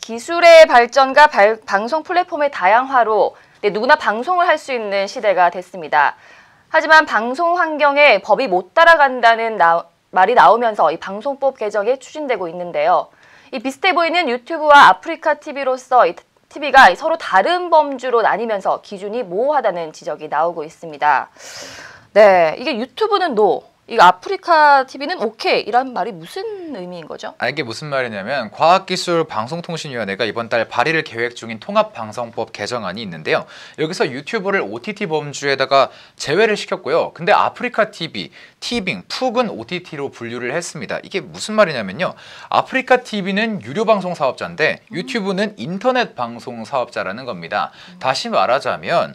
기술의 발전과 발- 방송 플랫폼의 다양화로 네, 누구나 방송을 할 수 있는 시대가 됐습니다. 하지만 방송 환경에 법이 못 따라간다는 나- 말이 나오면서 이 방송법 개정이 추진되고 있는데요. 이 비슷해 보이는 유튜브와 아프리카 TV로서 이 TV가 서로 다른 범주로 나뉘면서 기준이 모호하다는 지적이 나오고 있습니다. 네, 이게 유튜브는 노, 이 아프리카 TV는 오케이 이런 말이 무슨 의미인 거죠? 아, 이게 무슨 말이냐면 과학기술 방송통신위원회가 이번 달 발의를 계획 중인 통합방송법 개정안이 있는데요. 여기서 유튜브를 OTT 범주에다가 제외를 시켰고요. 근데 아프리카 TV, 티빙, 푹은 OTT로 분류를 했습니다. 이게 무슨 말이냐면요. 아프리카 TV는 유료 방송 사업자인데 유튜브는 인터넷 방송 사업자라는 겁니다. 다시 말하자면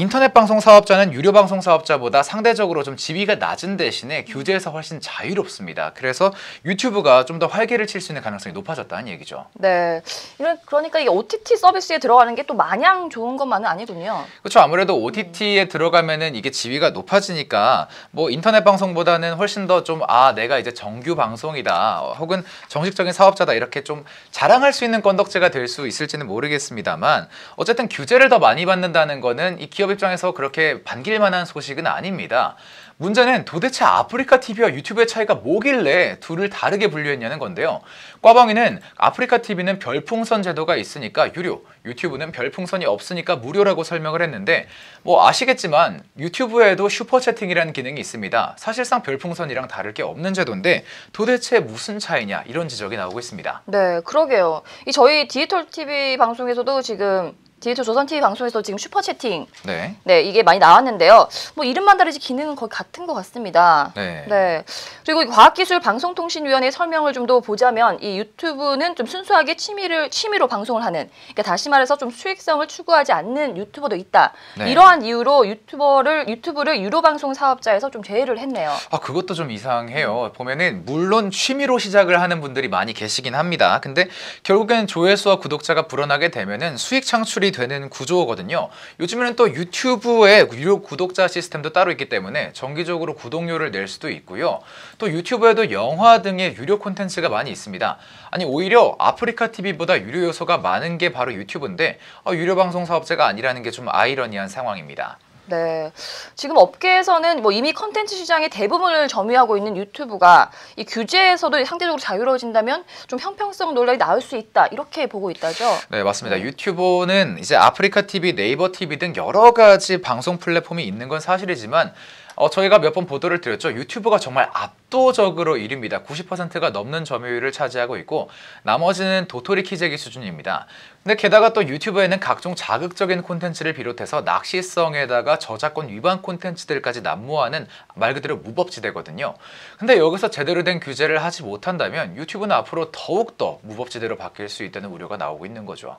인터넷 방송 사업자는 유료 방송 사업자보다 상대적으로 좀 지위가 낮은 대신에 규제에서 훨씬 자유롭습니다. 그래서 유튜브가 좀 더 활개를 칠 수 있는 가능성이 높아졌다는 얘기죠. 네, 이런 그러니까 이게 OTT 서비스에 들어가는 게 또 마냥 좋은 것만은 아니군요. 그렇죠. 아무래도 OTT에 들어가면은 이게 지위가 높아지니까 뭐 인터넷 방송보다는 훨씬 더 좀 아 내가 이제 정규 방송이다 어, 혹은 정식적인 사업자다 이렇게 좀 자랑할 수 있는 건덕지가 될 수 있을지는 모르겠습니다만 어쨌든 규제를 더 많이 받는다는 거는 이 기업 입장에서 그렇게 반길 만한 소식은 아닙니다. 문제는 도대체 아프리카 TV와 유튜브의 차이가 뭐길래 둘을 다르게 분류했냐는 건데요. 꽈방이는 아프리카 TV는 별풍선 제도가 있으니까 유료, 유튜브는 별풍선이 없으니까 무료라고 설명을 했는데 뭐 아시겠지만 유튜브에도 슈퍼 채팅이라는 기능이 있습니다. 사실상 별풍선이랑 다를 게 없는 제도인데 도대체 무슨 차이냐 이런 지적이 나오고 있습니다. 네, 그러게요. 이 저희 디지털 TV 방송에서도 지금 디지털 조선 TV 방송에서 지금 슈퍼 채팅 네. 네 이게 많이 나왔는데요. 뭐 이름만 다르지 기능은 거의 같은 것 같습니다. 네. 네. 그리고 이 과학기술 방송통신위원회 설명을 좀 더 보자면 이 유튜브는 좀 순수하게 취미를 취미로 방송을 하는 그러니까 다시 말해서 좀 수익성을 추구하지 않는 유튜버도 있다. 네. 이러한 이유로 유튜버를 유튜브를 유료 방송 사업자에서 좀 제외를 했네요. 아 그것도 좀 이상해요. 보면은 물론 취미로 시작을 하는 분들이 많이 계시긴 합니다. 근데 결국에는 조회수와 구독자가 불어나게 되면은 수익 창출이 되는 구조거든요. 요즘에는 또 유튜브에 유료 구독자 시스템도 따로 있기 때문에 정기적으로 구독료를 낼 수도 있고요. 또 유튜브에도 영화 등의 유료 콘텐츠가 많이 있습니다. 아니 오히려 아프리카 TV보다 유료 요소가 많은 게 바로 유튜브인데 어, 유료 방송 사업자가 아니라는 게 좀 아이러니한 상황입니다. 네. 지금 업계에서는 뭐 이미 컨텐츠 시장의 대부분을 점유하고 있는 유튜브가 이 규제에서도 상대적으로 자유로워진다면 좀 형평성 논란이 나올 수 있다. 이렇게 보고 있다죠. 네, 맞습니다. 네. 유튜브는 이제 아프리카 TV, 네이버 TV 등 여러 가지 방송 플랫폼이 있는 건 사실이지만 어, 저희가 몇 번 보도를 드렸죠. 유튜브가 정말 압도적으로 1위입니다. 90%가 넘는 점유율을 차지하고 있고 나머지는 도토리 키재기 수준입니다. 근데 게다가 또 유튜브에는 각종 자극적인 콘텐츠를 비롯해서 낚시성에다가 저작권 위반 콘텐츠들까지 난무하는 말 그대로 무법지대거든요. 근데 여기서 제대로 된 규제를 하지 못한다면 유튜브는 앞으로 더욱더 무법지대로 바뀔 수 있다는 우려가 나오고 있는 거죠.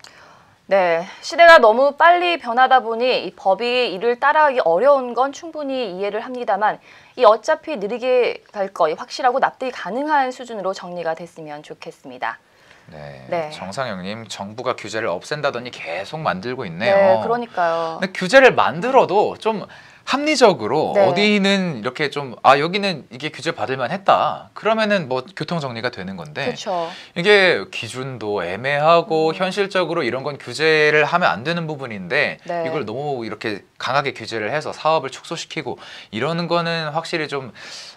네. 시대가 너무 빨리 변하다 보니 이 법이 이를 따라하기 어려운 건 충분히 이해를 합니다만 이 어차피 느리게 갈 거, 이 확실하고 납득이 가능한 수준으로 정리가 됐으면 좋겠습니다. 네, 네. 정상영님 정부가 규제를 없앤다더니 계속 만들고 있네요. 네, 그러니까요. 근데 규제를 만들어도 좀 합리적으로 네. 어디는 이렇게 좀 아 여기는 이게 규제 받을만 했다. 그러면은 뭐 교통 정리가 되는 건데 그렇죠. 이게 기준도 애매하고 음. 현실적으로 이런 건 규제를 하면 안 되는 부분인데 네. 이걸 너무 이렇게 강하게 규제를 해서 사업을 축소시키고 이러는 거는 확실히 좀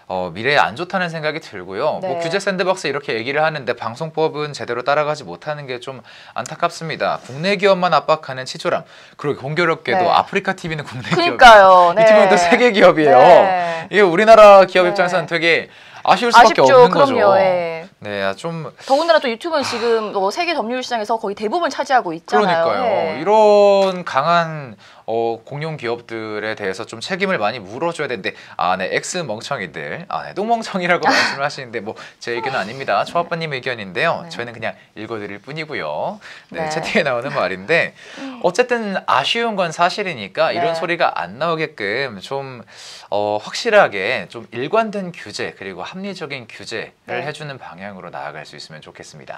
어, 미래에 안 좋다는 생각이 들고요. 네. 뭐 규제 샌드박스 이렇게 얘기를 하는데 방송법은 제대로 따라가지 못하는 게 좀 안타깝습니다. 국내 기업만 압박하는 치졸함. 그리고 공교롭게도 네. 아프리카 TV는 국내 기업. 그러니까요. 네. 유튜브는 또 세계 기업이에요. 네. 이게 우리나라 기업 네. 입장에서는 되게 아쉬울 수밖에 아쉽죠. 없는 그럼요. 거죠. 예. 네, 아, 좀 더군다나 또 유튜브는 지금 뭐 세계 점유율 시장에서 거의 대부분 차지하고 있잖아요. 그러니까요. 예. 이런 강한 어, 공룡 기업들에 대해서 좀 책임을 많이 물어줘야 되는데 아, 네, 엑스 멍청이들, 아, 네, 똥멍청이라고 말씀을 하시는데 뭐 제 의견은 아닙니다. 초아빠님 의견인데요. 네. 저희는 그냥 읽어드릴 뿐이고요. 네, 네. 채팅에 나오는 말인데 어쨌든 아쉬운 건 사실이니까 네. 이런 소리가 안 나오게끔 좀 어, 확실하게 좀 일관된 규제 그리고 합리적인 규제를 네. 해주는 방향으로 나아갈 수 있으면 좋겠습니다.